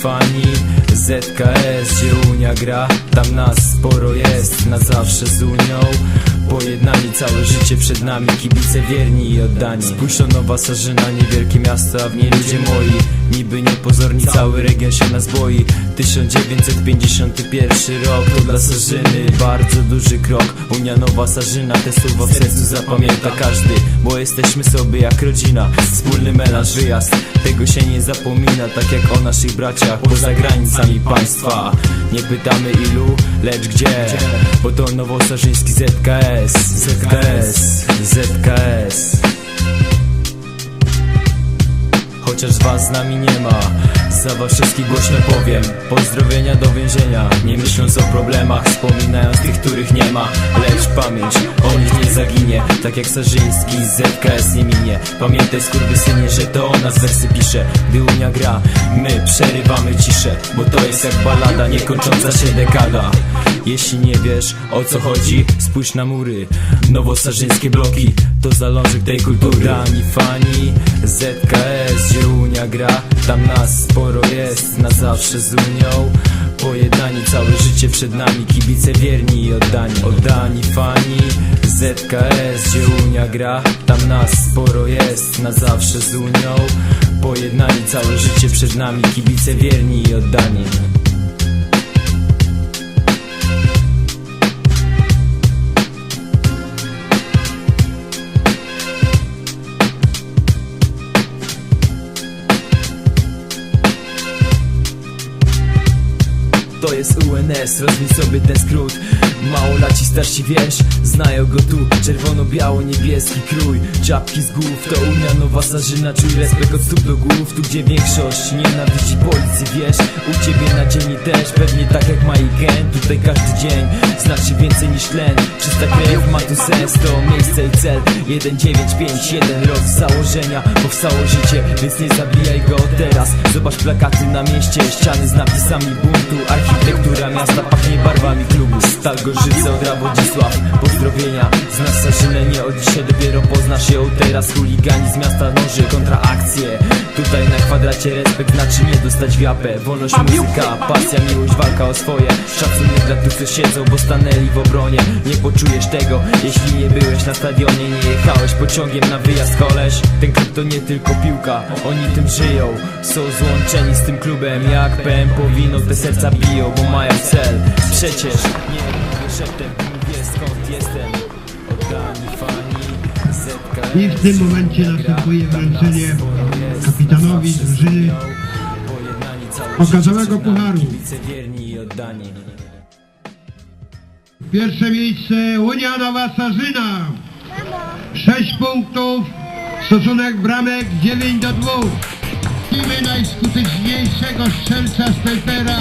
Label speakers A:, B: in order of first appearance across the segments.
A: fani. ZKS, gdzie Unia gra Tam nas sporo jest, na zawsze z Unią. Pojednani całe życie przed nami Kibice wierni i oddani. Spójrz Nowa Sarzyna, niewielkie miasto, a w niej ludzie moi Niby niepozorni, cały region się nas boi 1951 rok to dla Sarzyny bardzo duży krok. Unia Nowa Sarzyna, te słowa w sercu zapamięta każdy Bo jesteśmy sobie jak rodzina, wspólny melanż, wyjazd Tego się nie zapomina, tak jak o naszych braciach poza granicami państwa. Nie pytamy ilu, lecz gdzie Bo to nowosarzyński ZKS ZKS, ZKS Chociaż was z nami nie ma. Za was wszystkich głośno powiem Pozdrowienia do więzienia. Nie myśląc o problemach Wspominając tych, których nie ma. Lecz pamięć o nich nie zaginie. Tak jak Sarzyński ZKS nie minie. Pamiętaj skurwysynie, że to o nas wersy pisze. Gdy Unia gra, my przerywamy ciszę. Bo to jest jak balada, niekończąca się dekada. Jeśli nie wiesz o co chodzi, spójrz na mury. Nowosarzyńskie bloki to zalążek tej kultury Dani fani, ZKS, gdzie Unia gra. Tam nas sporo jest, na zawsze z Unią. Pojednani całe życie przed nami Kibice wierni i oddani. Oddani fani, ZKS, gdzie Unia gra. Tam nas sporo jest, na zawsze z Unią. Pojednani całe życie przed nami Kibice wierni i oddani To jest UNS, rozwij sobie ten skrót. Mało laci starsi wiesz, znają go tu. Czerwono-biało-niebieski krój Czapki z głów, to Unia Nowa Sarzyna Czuj respekt od stóp do głów. Tu gdzie większość nienawidzi policji wiesz U ciebie na dzień też, pewnie tak jak ma i gen Tutaj każdy dzień. Znaczy więcej niż tlen Czysta krew ma tu sens, to miejsce i cel. 1951 rok założenia Powstało życie, więc nie zabijaj go teraz. Zobacz plakaty na mieście, ściany z napisami buntu. Architektura miasta pachnie barwami klubu. Stal Gorzyce od Rawodzisław Pozdrowienia, znasz Sarzynę nie od dzisiaj. Dopiero poznasz ją teraz Chuligani z miasta noży kontraakcje Tutaj na kwadracie respekt znaczy nie dostać w japę. Wolność muzyka, pasja, miłość, walka o swoje. Szacunek dla tych co siedzą, bo stanęli w obronie. Nie poczujesz tego, jeśli nie byłeś na stadionie Nie jechałeś pociągiem na wyjazd koleś. Ten klub to nie tylko piłka, oni tym żyją. Są złączeni z tym klubem Jak PM powinno. Te serca biją, bo mają cel. Przecież nie mówię szeptem, mówię skąd jestem. Oddani fani ZKS
B: I w tym momencie następuje wręczenie kapitanowi drużyny okazałego pucharu. Pierwsze miejsce Unia Nowa Sarzyna. 6 punktów, stosunek bramek 9 do 2. Widzimy najskuteczniejszego strzelca snajpera,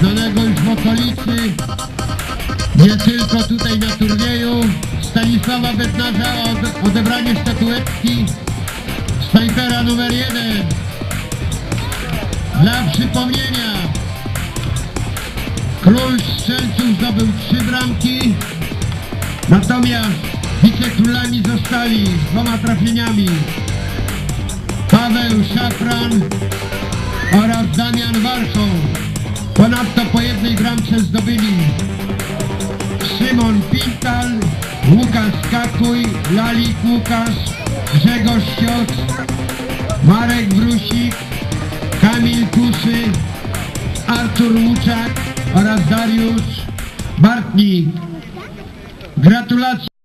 B: znanego już w okolicy. Nie tylko tutaj na turnieju. Stanisława Bednarza od, odebranie statuetki snajpera numer 1. Dla przypomnienia Król strzelców zdobył trzy bramki, natomiast wicekrólami zostali z dwoma trafieniami Paweł Szafran oraz Damian Warchoł. Ponadto po jednej bramce zdobyli Szymon Pintal, Łukasz Kakuj, Lalik Łukasz, Grzegorz Ścioc, Marek Artur Łuczak oraz Dariusz Bartnik. Gratulacje.